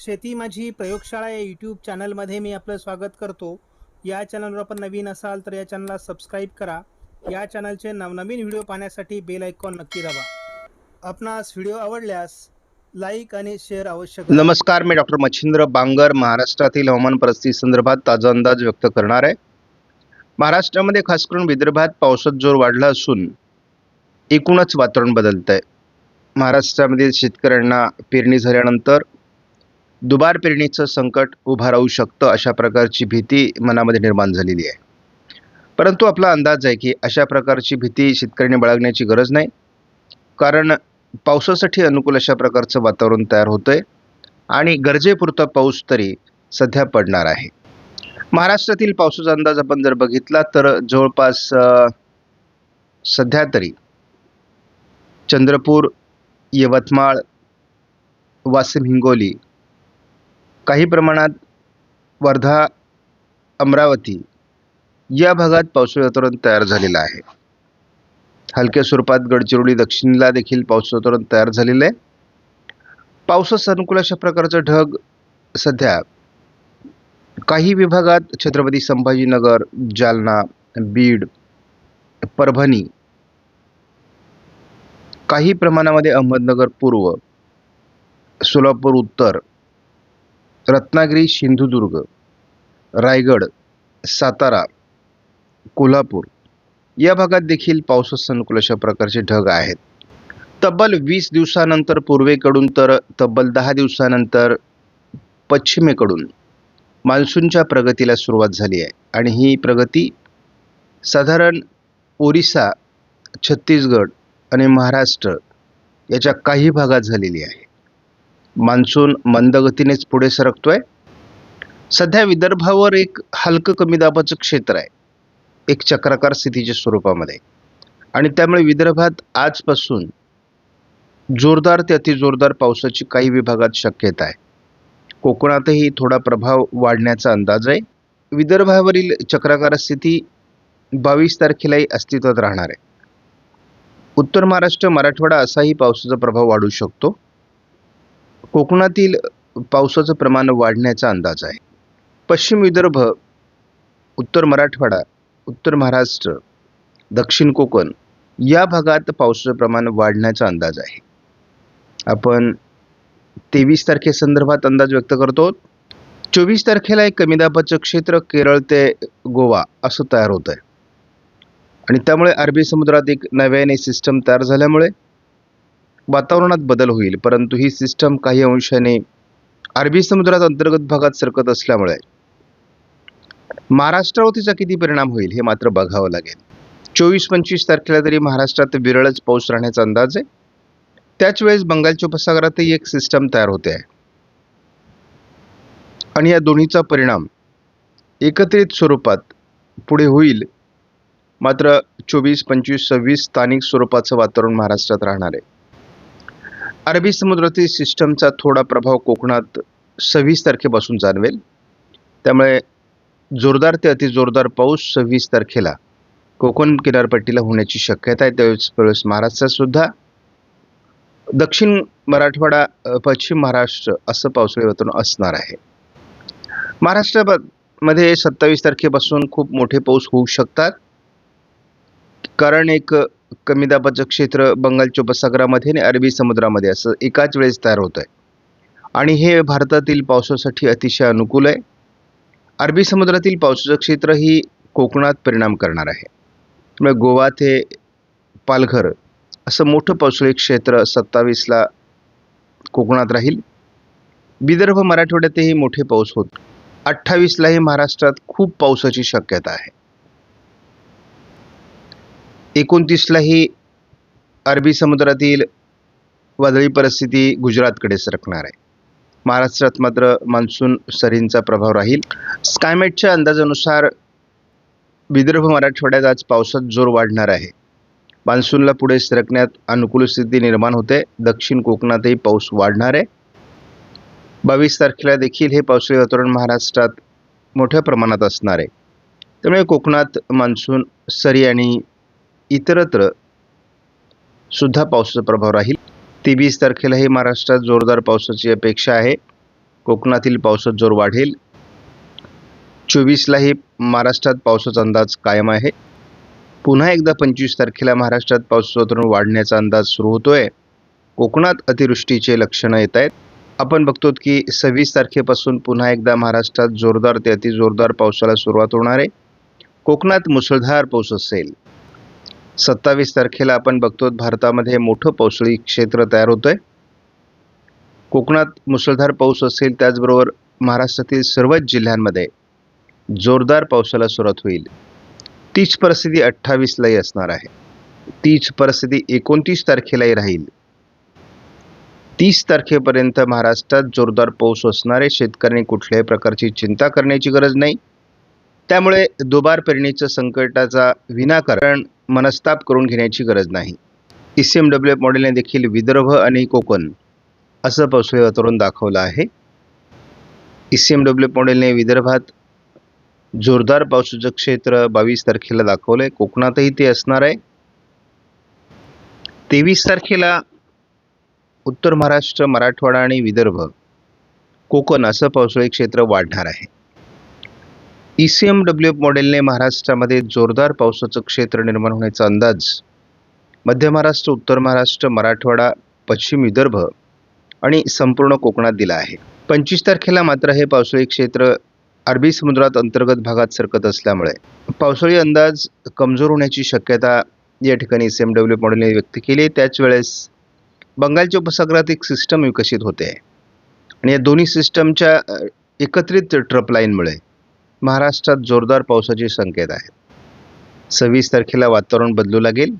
शेती माझी प्रयोगशाळा या यूट्यूब चॅनलमध्ये मी आपलं स्वागत करतो. या चॅनलवर आपण नवीन असाल तर या चॅनलला सबस्क्राईब करा. या चॅनलचे नवनवीन व्हिडिओ पाहण्यासाठी बेल आयकॉन नक्की दाबा. आपणास व्हिडिओ आवडल्यास लाईक आणि शेअर आवश्यक नमस्कार मी डॉक्टर मच्छिंद्र बांगर महाराष्ट्रातील हवामान परिस्थिती संदर्भात ताजा अंदाज व्यक्त करणार आहे. महाराष्ट्रामध्ये खास करून विदर्भात पावसात जोर वाढला असून एकूणच वातावरण बदलत आहे महाराष्ट्रामध्ये शेतकऱ्यांना पेरणी झाल्यानंतर दुबार पेरणीचं संकट उभं राहू शकतं अशा प्रकारची भीती मनामध्ये निर्माण झालेली आहे. परंतु आपला अंदाज आहे की अशा प्रकारची भीती शेतकऱ्यांनी बाळगण्याची गरज नाही. कारण पावसासाठी अनुकूल अशा प्रकारचं वातावरण तयार होतं आहे आणि गरजेपुरता पाऊस तरी सध्या पडणार आहे. महाराष्ट्रातील पावसाचा अंदाज आपण जर बघितला तर जवळपास सध्या तरी चंद्रपूर यवतमाळ वाशिम हिंगोली काही प्रमाणात वर्धा अमरावती या भागात पावसाळी वातावरण तयार झालेलं आहे. हलक्या स्वरूपात गडचिरोली दक्षिणला देखील पावसाचं वातावरण तयार झालेलं आहे. पावसास अनुकूल अशा प्रकारचं ढग सध्या काही विभागात छत्रपती संभाजीनगर जालना बीड परभणी काही प्रमाणामध्ये अहमदनगर पूर्व सोलापूर उत्तर रत्नागिरी सिंधुदुर्ग रायगड सातारा कोल्हापूर या भागात देखील पावसास अनुकूल अशा प्रकारचे ढग आहेत. तब्बल वीस दिवसानंतर पूर्वेकडून तर तब्बल दहा दिवसानंतर पश्चिमेकडून मान्सूनच्या प्रगतीला सुरुवात झाली आहे. आणि ही प्रगती साधारण ओरिसा छत्तीसगड आणि महाराष्ट्र याच्या काही भागात झालेली आहे. मान्सून मंदगतीनेच पुढे सरकतोय. सध्या विदर्भावर एक हलकं कमी दाबाचं क्षेत्र आहे. एक चक्राकार स्थितीच्या स्वरूपामध्ये. आणि त्यामुळे विदर्भात आजपासून जोरदार ते अतिजोरदार पावसाची काही विभागात शक्यता आहे. कोकणातही थोडा प्रभाव वाढण्याचा अंदाज आहे. विदर्भावरील चक्राकार स्थिती बावीस तारखेलाही अस्तित्वात राहणार आहे. उत्तर महाराष्ट्र मराठवाडा असाही पावसाचा प्रभाव वाढू शकतो. कोकणातील पावसाचं प्रमाण वाढण्याचा अंदाज आहे. पश्चिम विदर्भ उत्तर मराठवाडा उत्तर महाराष्ट्र दक्षिण कोकण या भागात पावसाचं प्रमाण वाढण्याचा अंदाज आहे. आपण तेवीस तारखेसंदर्भात अंदाज व्यक्त करतो. चोवीस तारखेला एक कमी दाबाचं क्षेत्र केरळ ते गोवा असं तयार होत आहे आणि त्यामुळे अरबी समुद्रात एक नव्याने सिस्टम तयार झाल्यामुळे वातावरणात बदल होईल परंतु ही सिस्टम काही अंशाने अरबी समुद्रात अंतर्गत भागात सरकत असल्यामुळे महाराष्ट्रावर तिचा किती परिणाम होईल हे मात्र बघावं लागेल. चोवीस पंचवीस तारखेला तरी महाराष्ट्रात विरळच पाऊस राहण्याचा अंदाज आहे. त्याच वेळेस बंगालच्या उपसागरातही एक सिस्टम तयार होते. आहे आणि या दोन्हीचा परिणाम एकत्रित स्वरूपात पुढे होईल. मात्र चोवीस पंचवीस सव्वीस स्थानिक स्वरूपाचं वातावरण महाराष्ट्रात राहणार आहे. अरबी समुद्रातील सिस्टमचा थोडा प्रभाव कोकणात सव्वीस तारखेपासून जाणवेल. त्यामुळे जोरदार ते अतिजोरदार पाऊस सव्वीस तारखेला कोकण किनारपट्टीला होण्याची शक्यता आहे. त्यावेळेस वेळेस दक्षिण मराठवाडा पश्चिम महाराष्ट्र असं पावसाळी वातावरण असणार आहे. महाराष्ट्रामध्ये सत्तावीस तारखेपासून खूप मोठे पाऊस होऊ शकतात. कारण एक कमी दाबाचं क्षेत्र बंगालच्या उपसागरामध्ये आणि अरबी समुद्रामध्ये असं एकाच वेळेस तयार होत आहे आणि हे भारतातील पावसासाठी अतिशय अनुकूल आहे. अरबी समुद्रातील पावसाचं क्षेत्र ही कोकणात परिणाम करणार आहे. त्यामुळे गोवा ते पालघर असं मोठं पावसाळी क्षेत्र सत्तावीसला कोकणात राहील. विदर्भ मराठवाड्यातही मोठे पाऊस होत. अठ्ठावीसलाही महाराष्ट्रात खूप पावसाची शक्यता आहे. एकोणतीसलाही अरबी समुद्रातील वादळी परिस्थिती गुजरातकडे सरकणार आहे. महाराष्ट्रात मात्र मान्सून सरींचा प्रभाव राहील. स्कायमेटच्या अंदाजानुसार विदर्भ मराठवाड्यात आज पावसात जोर वाढणार आहे. मान्सूनला पुढे सरकण्यात अनुकूल स्थिती निर्माण होते. दक्षिण कोकणातही पाऊस वाढणार आहे. बावीस तारखेला देखील हे पावसाळी वातावरण महाराष्ट्रात मोठ्या प्रमाणात असणार आहे. त्यामुळे कोकणात मान्सून सरी आणि इतरत्र सुद्धा पावसाचा प्रभाव राहील. तेवीस तारखेलाही महाराष्ट्रात जोरदार पावसाची अपेक्षा आहे. कोकणातील पावसात जोर वाढेल. चोवीसलाही महाराष्ट्रात पावसाचा अंदाज कायम आहे. पुन्हा एकदा पंचवीस तारखेला महाराष्ट्रात पावसाचं वातावरण वाढण्याचा अंदाज सुरू होतो आहे कोकणात अतिवृष्टीचे लक्षणं येत आहेत. आपण बघतो की सव्वीस तारखेपासून पुन्हा एकदा महाराष्ट्रात जोरदार ते अतिजोरदार पावसाला सुरुवात होणार आहे. कोकणात मुसळधार पाऊस असेल. सत्तावीस तारखेला आपण बघतो भारतामध्ये मोठं पावसाळी क्षेत्र तयार होतंय. कोकणात मुसळधार पाऊस असेल त्याचबरोबर महाराष्ट्रातील सर्वच जिल्ह्यांमध्ये जोरदार पावसाला सुरुवात होईल. तीच परिस्थिती अठ्ठावीसलाही असणार आहे. तीच परिस्थिती एकोणतीस तारखेलाही राहील. तीस तारखेपर्यंत महाराष्ट्रात जोरदार पाऊस असणारे शेतकऱ्यांनी कुठल्याही प्रकारची चिंता करण्याची गरज नाही. त्यामुळे दुबार पेरणीचं संकटाचा विनाकारण मनस्ताप करून घेण्याची गरज नाही. E C M W F मॉडेलने देखील विदर्भ आणि कोकण असं पावसाळी वातावरण दाखवलं आहे. E C M W F मॉडेलने विदर्भात जोरदार पावसाचं क्षेत्र बावीस तारखेला दाखवलं आहे कोकणातही ते असणार आहे. तेवीस तारखेला उत्तर महाराष्ट्र मराठवाडा आणि विदर्भ कोकण असं पावसाळी क्षेत्र वाढणार आहे. E C M W F मॉडेलने महाराष्ट्रामध्ये जोरदार पावसाचं क्षेत्र निर्माण होण्याचा अंदाज. मध्य महाराष्ट्र उत्तर महाराष्ट्र मराठवाडा पश्चिम विदर्भ आणि संपूर्ण कोकणात दिला आहे. पंचवीस तारखेला मात्र हे पावसाळी क्षेत्र अरबी समुद्रात अंतर्गत भागात सरकत असल्यामुळे पावसाळी अंदाज कमजोर होण्याची शक्यता या ठिकाणी सी एम डब्ल्यू मॉडेलने व्यक्त केली आहे. त्याच वेळेस बंगालच्या उपसागरात एक सिस्टम विकसित होते. आणि या दोन्ही सिस्टमच्या एकत्रित ट्रप लाईनमुळे महाराष्ट्रात जोरदार पावसाचे संकेत आहेत. सव्वीस तारखेला वातावरण बदलू लागेल.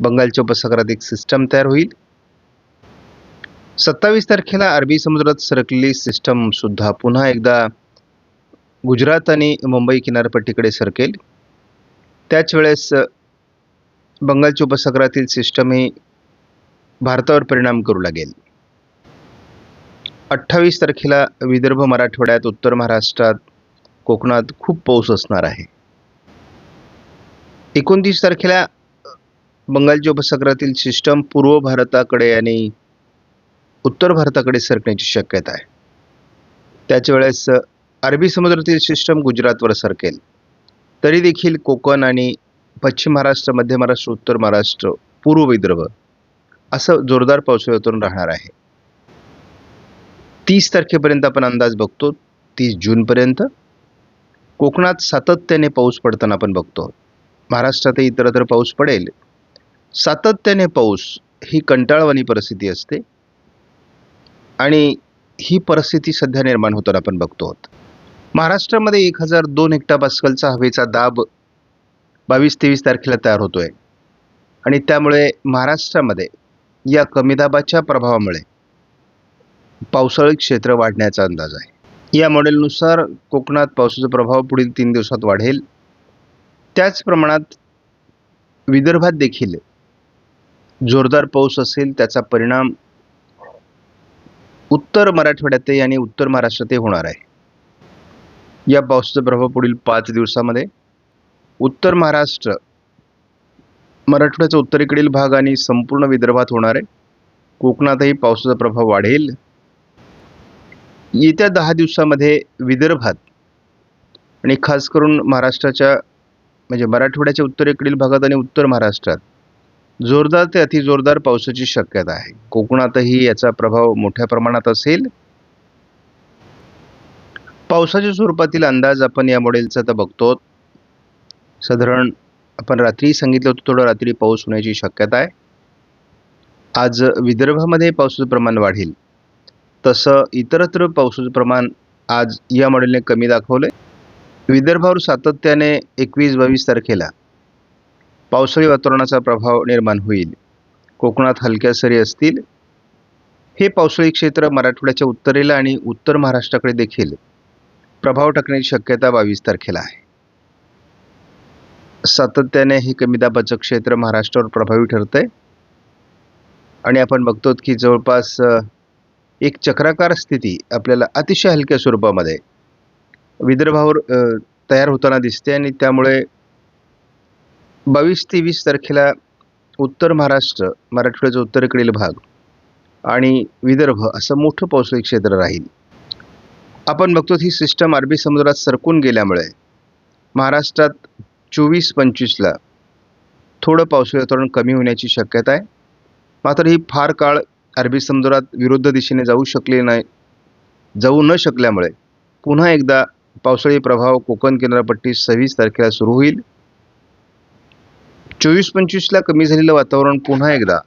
बंगालच्या उपसागरात एक सिस्टम तयार होईल. सत्तावीस तारखेला अरबी समुद्रात सरकलेली सिस्टम सुद्धा पुन्हा एकदा गुजरात आणि मुंबई किनारपट्टीकडे सरकेल. त्याच वेळेस बंगालच्या उपसागरातील सिस्टम ही भारतावर परिणाम करू लागेल. अठ्ठावीस तारखेला विदर्भ मराठवाड्यात उत्तर महाराष्ट्रात कोकणात खूप पाऊस असणार आहे. एकोणतीस तारखेला बंगालच्या उपसागरातील सिस्टम पूर्व भारताकडे आणि उत्तर भारताकडे सरकण्याची शक्यता आहे. त्याच वेळेस अरबी समुद्रातील सिस्टम गुजरातवर सरकेल. तरी देखील कोकण आणि पश्चिम महाराष्ट्र मध्य महाराष्ट्र उत्तर महाराष्ट्र पूर्व विदर्भ असं जोरदार पावसाळ्यातून राहणार आहे. तीस तारखेपर्यंत आपण अंदाज बघतो तीस जूनपर्यंत. कोकणात सातत्याने पाऊस पडताना आपण बघतो. महाराष्ट्रातही इतरत्र पाऊस पडेल. सातत्याने पाऊस ही कंटाळवाणी परिस्थिती असते. आणि ही परिस्थिती सध्या निर्माण होताना आपण बघतो. आहोत महाराष्ट्रामध्ये एक हजार दोन हेक्टा पास्कलचा हवेचा दाब बावीस तेवीस तारखेला तयार होतो आहे आणि त्यामुळे महाराष्ट्रामध्ये या कमी दाबाच्या प्रभावामुळे पावसाळी क्षेत्र वाढण्याचा अंदाज आहे. या मॉडेलनुसार कोकणात पावसाचा प्रभाव पुढील तीन दिवसात वाढेल. त्याच प्रमाणात विदर्भात देखील जोरदार पाऊस असेल त्याचा परिणाम उत्तर मराठवाड्यातही आणि उत्तर महाराष्ट्रातही होणार आहे. या पावसाचा प्रभाव पुढील पाच दिवसामध्ये उत्तर महाराष्ट्र मराठवाड्याचा उत्तरेकडील भाग आणि संपूर्ण विदर्भात होणार आहे. कोकणातही पावसाचा प्रभाव वाढेल. येत्या दहा दिवसामध्ये विदर्भात आणि खास करून महाराष्ट्राच्या म्हणजे मराठवाड्याच्या उत्तरेकडील भागात आणि उत्तर महाराष्ट्रात जोरदार ते अतिजोरदार पावसाची शक्यता आहे. कोकणातही याचा प्रभाव मोठ्या प्रमाणात असेल. पावसाच्या स्वरूपातील अंदाज आपण या मॉडेलचा तर बघतो. साधारण आपण रात्री सांगितलं होतं थोडं रात्री पाऊस होण्याची शक्यता आहे. आज विदर्भामध्ये पावसाचं प्रमाण वाढेल. तसं इतरत्र पावसाचं प्रमाण आज या मॉडेलने कमी दाखवलं आहे विदर्भावर सातत्याने एकवीस बावीस तारखेला पावसाळी वातावरणाचा प्रभाव निर्माण होईल. कोकणात हलक्या सरी असतील. हे पावसाळी क्षेत्र मराठवाड्याच्या उत्तरेला आणि उत्तर महाराष्ट्राकडे देखील प्रभाव टाकण्याची शक्यता बावीस तारखेला आहे. सातत्याने हे कमी दाबाचं क्षेत्र महाराष्ट्रावर प्रभावी ठरतंय. आणि आपण बघतो की जवळपास एक चक्राकार स्थिती आपल्याला अतिशय हलक्या स्वरूपामध्ये विदर्भावर तयार होताना दिसते आणि त्यामुळे बावीस ते वीस तारखेला उत्तर महाराष्ट्र मराठवाड्याचा उत्तरेकडील भाग आणि विदर्भ असं मोठं पावसाळी क्षेत्र राहील. आपण बघतो ही सिस्टम अरबी समुद्रात सरकून गेल्यामुळे महाराष्ट्रात चोवीस पंचवीसला थोडं पावसाळी वातावरण कमी होण्याची शक्यता आहे. मात्र ही फार काळ अरबी समुद्रात विरुद्ध दिशेने जाऊ शकले नाही. जाऊ न शकल्यामुळे पुन्हा एकदा पावसाळी प्रभाव कोकण किनारपट्टी सव्वीस तारखेला सुरू होईल. चोवीस पंचवीसला कमी झालेलं वातावरण पुन्हा एकदा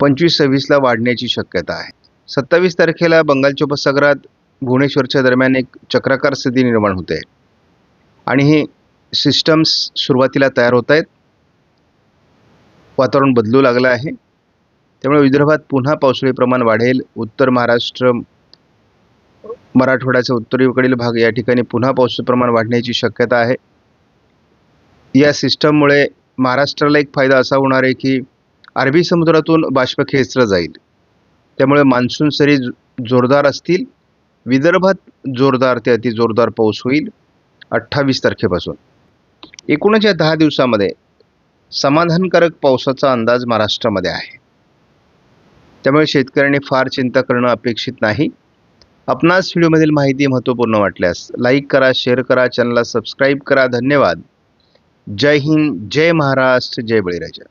पंचवीस सव्वीसला वाढण्याची शक्यता आहे. सत्तावीस तारखेला बंगालच्या उपसागरात भुवनेश्वरच्या दरम्यान एक चक्राकार स्थिती निर्माण होते. आणि हे सिस्टम्स सुरुवातीला तयार होत आहेत. वातावरण बदलू लागलं आहे. त्यामुळे विदर्भात पुन्हा पावसाळी प्रमाण वाढेल. उत्तर महाराष्ट्र मराठवाड्याचा उत्तरेकडील भाग या ठिकाणी पुन्हा पावसाचं प्रमाण वाढण्याची शक्यता आहे. या सिस्टममुळे महाराष्ट्राला एक फायदा असा होणार आहे की अरबी समुद्रातून बाष्प खेचलं जाईल. त्यामुळे मान्सून सरी जो- जोरदार असतील. विदर्भात जोरदार ते अति जोरदार पाऊस होईल अठ्ठावीस तारखेपासून. एकूणच या दहा दिवसामध्ये समाधानकारक पावसाचा अंदाज महाराष्ट्रामध्ये आहे. त्यामुळे शेतकऱ्यांनी फार चिंता करणं अपेक्षित नाही. आपणास व्हिडिओमधील माहिती महत्त्वपूर्ण वाटल्यास लाईक करा शेअर करा चॅनलला सबस्क्राईब करा. धन्यवाद. जय हिंद जय महाराष्ट्र जय बळीराजा.